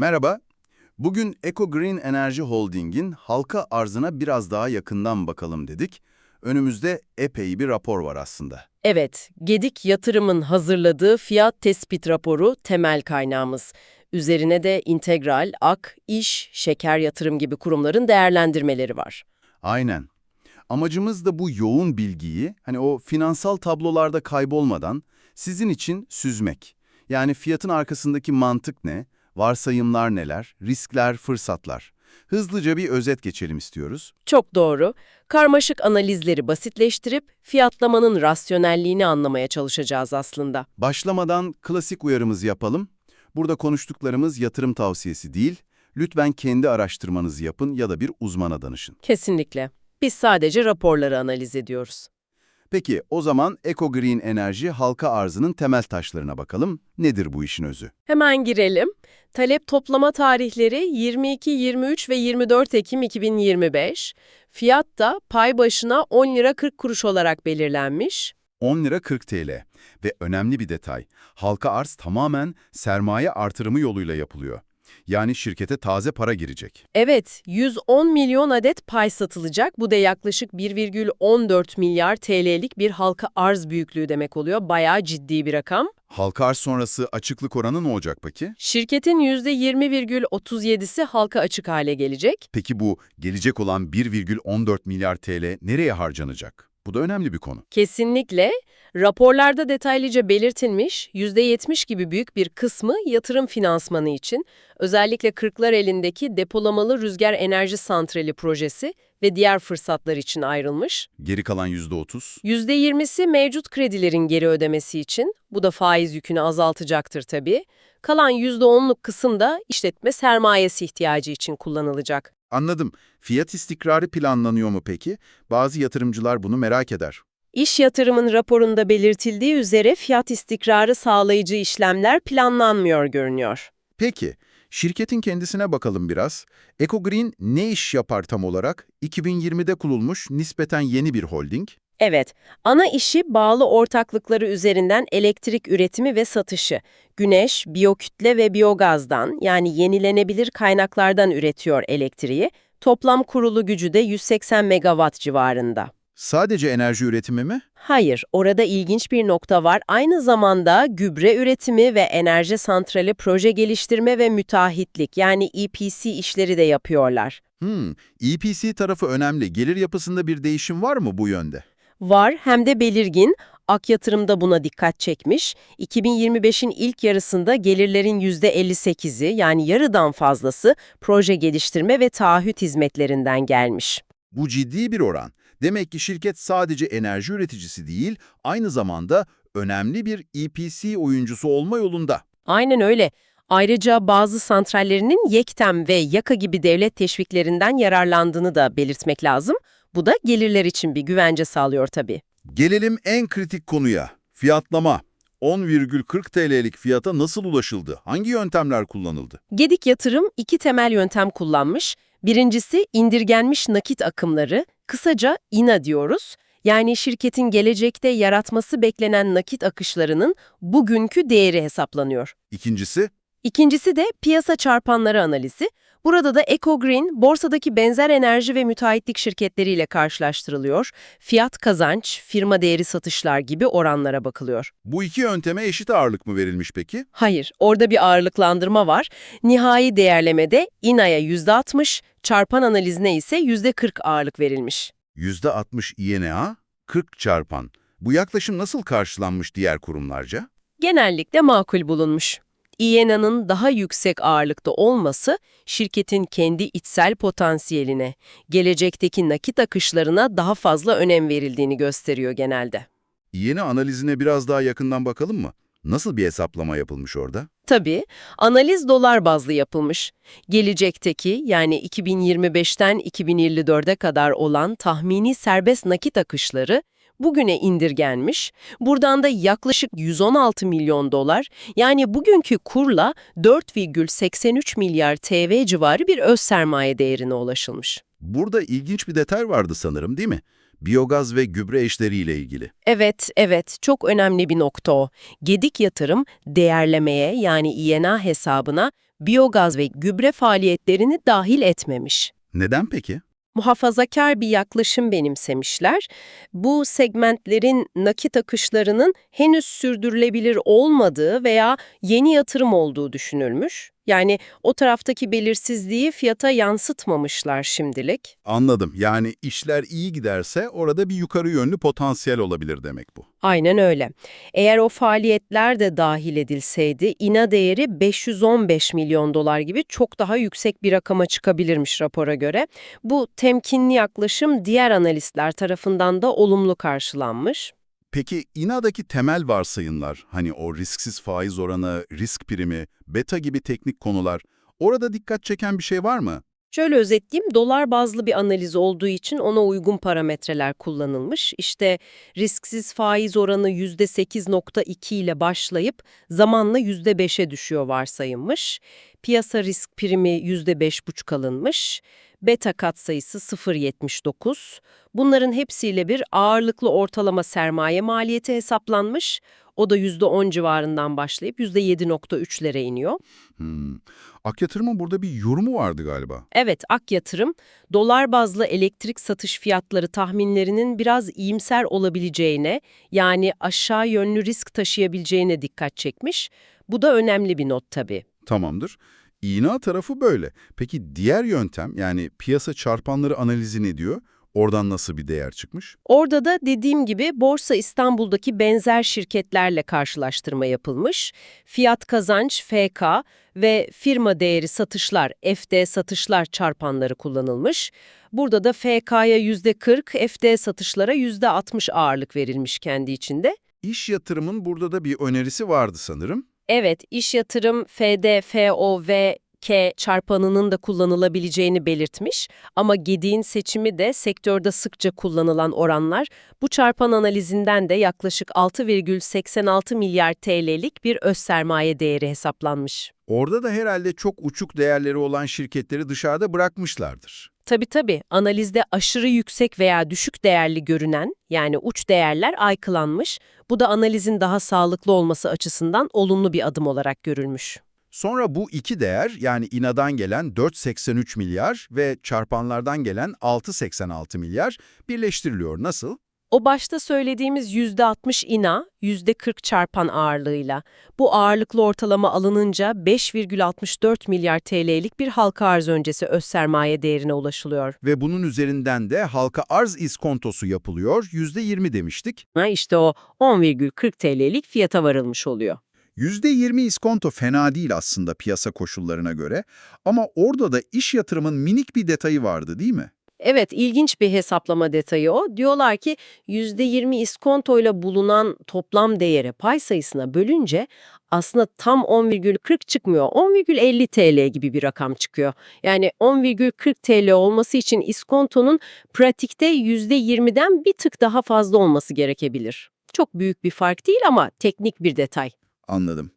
Merhaba. Bugün Eco Green Enerji Holding'in halka arzına biraz daha yakından bakalım dedik. Önümüzde epey bir rapor var aslında. Evet, Gedik Yatırım'ın hazırladığı fiyat tespit raporu temel kaynağımız. Üzerine de integral, ak, iş, şeker yatırım gibi kurumların değerlendirmeleri var. Aynen. Amacımız da bu yoğun bilgiyi, hani o finansal tablolarda kaybolmadan sizin için süzmek. Yani fiyatın arkasındaki mantık ne, varsayımlar neler, riskler, fırsatlar. Hızlıca bir özet geçelim istiyoruz. Çok doğru. Karmaşık analizleri basitleştirip fiyatlamanın rasyonelliğini anlamaya çalışacağız aslında. Başlamadan klasik uyarımızı yapalım. Burada konuştuklarımız yatırım tavsiyesi değil, lütfen kendi araştırmanızı yapın ya da bir uzmana danışın. Kesinlikle. Biz sadece raporları analiz ediyoruz. Peki o zaman Eco Green Enerji halka arzının temel taşlarına bakalım. Nedir bu işin özü? Hemen girelim. Talep toplama tarihleri 22, 23 ve 24 Ekim 2025. Fiyat da pay başına 10 lira 40 kuruş olarak belirlenmiş. 10 lira 40 TL ve önemli bir detay, halka arz tamamen sermaye artırımı yoluyla yapılıyor. Yani şirkete taze para girecek. Evet, 110 milyon adet pay satılacak. Bu da yaklaşık 1,14 milyar TL'lik bir halka arz büyüklüğü demek oluyor. Bayağı ciddi bir rakam. Halka arz sonrası açıklık oranı ne olacak peki? Şirketin %20,37'si halka açık hale gelecek. Peki bu gelecek olan 1,14 milyar TL nereye harcanacak? Bu da önemli bir konu. Kesinlikle. Raporlarda detaylıca belirtilmiş, %70 gibi büyük bir kısmı yatırım finansmanı için, özellikle Kırklar elindeki depolamalı rüzgar enerji santrali projesi ve diğer fırsatlar için ayrılmış. Geri kalan %30. %20'si mevcut kredilerin geri ödemesi için, bu da faiz yükünü azaltacaktır tabii. Kalan %10'luk kısım da işletme sermayesi ihtiyacı için kullanılacak. Anladım. Fiyat istikrarı planlanıyor mu peki? Bazı yatırımcılar bunu merak eder. İş yatırımın raporunda belirtildiği üzere fiyat istikrarı sağlayıcı işlemler planlanmıyor görünüyor. Peki, şirketin kendisine bakalım biraz. Eco Green ne iş yapar tam olarak? 2020'de kurulmuş nispeten yeni bir holding. Evet, ana işi bağlı ortaklıkları üzerinden elektrik üretimi ve satışı. Güneş, biyokütle ve biyogazdan yani yenilenebilir kaynaklardan üretiyor elektriği. Toplam kurulu gücü de 180 megawatt civarında. Sadece enerji üretimi mi? Hayır, orada ilginç bir nokta var. Aynı zamanda gübre üretimi ve enerji santrali proje geliştirme ve müteahhitlik yani EPC işleri de yapıyorlar. Hmm, EPC tarafı önemli. Gelir yapısında bir değişim var mı bu yönde? Var hem de belirgin. Ak yatırımda buna dikkat çekmiş. 2025'in ilk yarısında gelirlerin %58'i yani yarıdan fazlası proje geliştirme ve taahhüt hizmetlerinden gelmiş. Bu ciddi bir oran. Demek ki şirket sadece enerji üreticisi değil, aynı zamanda önemli bir EPC oyuncusu olma yolunda. Aynen öyle. Ayrıca bazı santrallerinin Yektem ve Yaka gibi devlet teşviklerinden yararlandığını da belirtmek lazım. Bu da gelirler için bir güvence sağlıyor tabii. Gelelim en kritik konuya, fiyatlama. 10,40 TL'lik fiyata nasıl ulaşıldı? Hangi yöntemler kullanıldı? Gedik Yatırım iki temel yöntem kullanmış. Birincisi indirgenmiş nakit akımları, kısaca INA diyoruz. Yani şirketin gelecekte yaratması beklenen nakit akışlarının bugünkü değeri hesaplanıyor. İkincisi, İkincisi de piyasa çarpanları analizi. Burada da Eco Green, borsadaki benzer enerji ve müteahhitlik şirketleriyle karşılaştırılıyor. Fiyat kazanç, firma değeri satışlar gibi oranlara bakılıyor. bu iki yönteme eşit ağırlık mı verilmiş peki? Hayır, orada bir ağırlıklandırma var. Nihai değerlemede INA'ya %60, çarpan analizine ise %40 ağırlık verilmiş. %60 INA, 40 çarpan. Bu yaklaşım nasıl karşılanmış diğer kurumlarca? Genellikle makul bulunmuş. İENA'nın daha yüksek ağırlıkta olması, şirketin kendi içsel potansiyeline, gelecekteki nakit akışlarına daha fazla önem verildiğini gösteriyor genelde. Yeni analizine biraz daha yakından bakalım mı? Nasıl bir hesaplama yapılmış orada? Tabii, analiz dolar bazlı yapılmış. Gelecekteki yani 2025'ten 2054'e kadar olan tahmini serbest nakit akışları bugüne indirgenmiş. Buradan da yaklaşık 116 milyon dolar yani bugünkü kurla 4,83 milyar TV civarı bir öz sermaye değerine ulaşılmış. Burada ilginç bir detay vardı sanırım değil mi? Biyogaz ve gübre eşleriyle ilgili. Evet, evet. Çok önemli bir nokta o. Gedik yatırım değerlemeye yani INA hesabına biyogaz ve gübre faaliyetlerini dahil etmemiş. Neden peki? Muhafazakar bir yaklaşım benimsemişler. Bu segmentlerin nakit akışlarının henüz sürdürülebilir olmadığı veya yeni yatırım olduğu düşünülmüş. Yani o taraftaki belirsizliği fiyata yansıtmamışlar şimdilik. Anladım. Yani işler iyi giderse orada bir yukarı yönlü potansiyel olabilir demek bu. Aynen öyle. Eğer o faaliyetler de dahil edilseydi, ina değeri 515 milyon dolar gibi çok daha yüksek bir rakama çıkabilirmiş rapora göre. Bu temkinli yaklaşım diğer analistler tarafından da olumlu karşılanmış. Peki İNA'daki temel varsayımlar, hani o risksiz faiz oranı, risk primi, beta gibi teknik konular, orada dikkat çeken bir şey var mı? Şöyle özetleyeyim, dolar bazlı bir analiz olduğu için ona uygun parametreler kullanılmış. İşte risksiz faiz oranı %8.2 ile başlayıp zamanla %5'e düşüyor varsayılmış. Piyasa risk primi %5.5 alınmış. Beta katsayısı 0.79. Bunların hepsiyle bir ağırlıklı ortalama sermaye maliyeti hesaplanmış. O da %10 civarından başlayıp %7.3'lere iniyor. Hmm. Ak yatırımın burada bir yorumu vardı galiba. Evet, Ak Yatırım, dolar bazlı elektrik satış fiyatları tahminlerinin biraz iyimser olabileceğine, yani aşağı yönlü risk taşıyabileceğine dikkat çekmiş. Bu da önemli bir not tabii. Tamamdır. İNA tarafı böyle. Peki diğer yöntem, yani piyasa çarpanları analizi ne diyor? Oradan nasıl bir değer çıkmış? Orada da dediğim gibi Borsa İstanbul'daki benzer şirketlerle karşılaştırma yapılmış. Fiyat kazanç FK ve firma değeri satışlar FD satışlar çarpanları kullanılmış. Burada da FK'ya %40, FD satışlara %60 ağırlık verilmiş kendi içinde. İş yatırımın burada da bir önerisi vardı sanırım. Evet, iş yatırım FD, FO ve K çarpanının da kullanılabileceğini belirtmiş ama Gediğin seçimi de sektörde sıkça kullanılan oranlar bu çarpan analizinden de yaklaşık 6,86 milyar TL'lik bir öz sermaye değeri hesaplanmış. Orada da herhalde çok uçuk değerleri olan şirketleri dışarıda bırakmışlardır. Tabii tabii analizde aşırı yüksek veya düşük değerli görünen yani uç değerler aykılanmış. Bu da analizin daha sağlıklı olması açısından olumlu bir adım olarak görülmüş. Sonra bu iki değer yani İNA'dan gelen 4.83 milyar ve çarpanlardan gelen 6.86 milyar birleştiriliyor. Nasıl? O başta söylediğimiz %60 ina, %40 çarpan ağırlığıyla. Bu ağırlıklı ortalama alınınca 5,64 milyar TL'lik bir halka arz öncesi öz sermaye değerine ulaşılıyor. Ve bunun üzerinden de halka arz iskontosu yapılıyor. %20 demiştik. Ha işte o 10,40 TL'lik fiyata varılmış oluyor. %20 iskonto fena değil aslında piyasa koşullarına göre. Ama orada da iş yatırımın minik bir detayı vardı değil mi? Evet, ilginç bir hesaplama detayı o. Diyorlar ki %20 iskontoyla bulunan toplam değeri pay sayısına bölünce aslında tam 10,40 çıkmıyor. 10,50 TL gibi bir rakam çıkıyor. Yani 10,40 TL olması için iskontonun pratikte %20'den bir tık daha fazla olması gerekebilir. Çok büyük bir fark değil ama teknik bir detay. Anladım.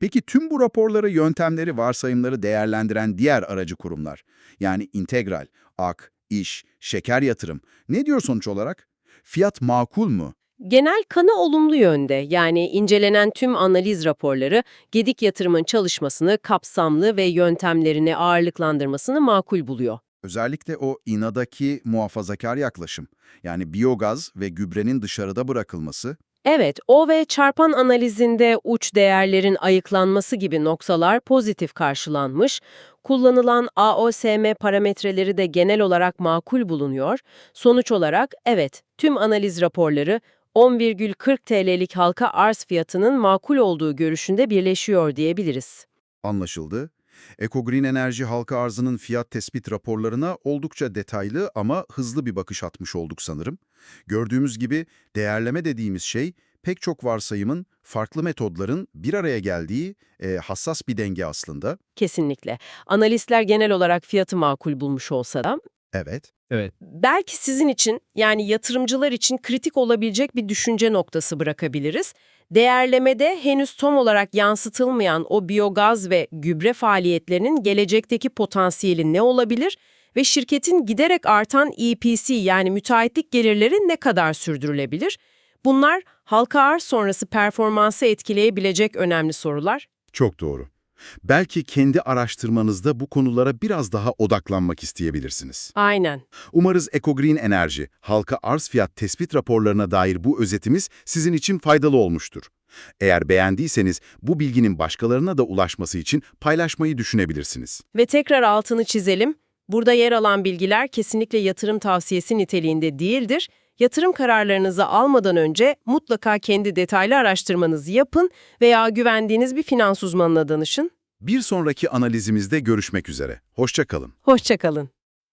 Peki tüm bu raporları, yöntemleri, varsayımları değerlendiren diğer aracı kurumlar, yani integral, ak, iş, şeker yatırım, ne diyor sonuç olarak? Fiyat makul mu? Genel kanı olumlu yönde yani incelenen tüm analiz raporları Gedik Yatırım'ın çalışmasını kapsamlı ve yöntemlerini ağırlıklandırmasını makul buluyor. Özellikle o inadaki muhafazakar yaklaşım, yani biyogaz ve gübrenin dışarıda bırakılması, Evet, o ve çarpan analizinde uç değerlerin ayıklanması gibi noktalar pozitif karşılanmış, kullanılan AOSM parametreleri de genel olarak makul bulunuyor. Sonuç olarak evet, tüm analiz raporları 10,40 TL'lik halka arz fiyatının makul olduğu görüşünde birleşiyor diyebiliriz. Anlaşıldı. Ecogreen Enerji halka arzının fiyat tespit raporlarına oldukça detaylı ama hızlı bir bakış atmış olduk sanırım. Gördüğümüz gibi değerleme dediğimiz şey pek çok varsayımın, farklı metodların bir araya geldiği e, hassas bir denge aslında. Kesinlikle. Analistler genel olarak fiyatı makul bulmuş olsa da Evet. Evet. belki sizin için yani yatırımcılar için kritik olabilecek bir düşünce noktası bırakabiliriz. Değerlemede henüz tam olarak yansıtılmayan o biyogaz ve gübre faaliyetlerinin gelecekteki potansiyeli ne olabilir ve şirketin giderek artan EPC yani müteahhitlik gelirleri ne kadar sürdürülebilir? Bunlar halka arz sonrası performansı etkileyebilecek önemli sorular. Çok doğru. Belki kendi araştırmanızda bu konulara biraz daha odaklanmak isteyebilirsiniz. Aynen. Umarız EcoGreen Enerji, halka arz fiyat tespit raporlarına dair bu özetimiz sizin için faydalı olmuştur. Eğer beğendiyseniz bu bilginin başkalarına da ulaşması için paylaşmayı düşünebilirsiniz. Ve tekrar altını çizelim. Burada yer alan bilgiler kesinlikle yatırım tavsiyesi niteliğinde değildir. Yatırım kararlarınızı almadan önce mutlaka kendi detaylı araştırmanızı yapın veya güvendiğiniz bir finans uzmanına danışın. Bir sonraki analizimizde görüşmek üzere. Hoşça kalın. Hoşçakalın.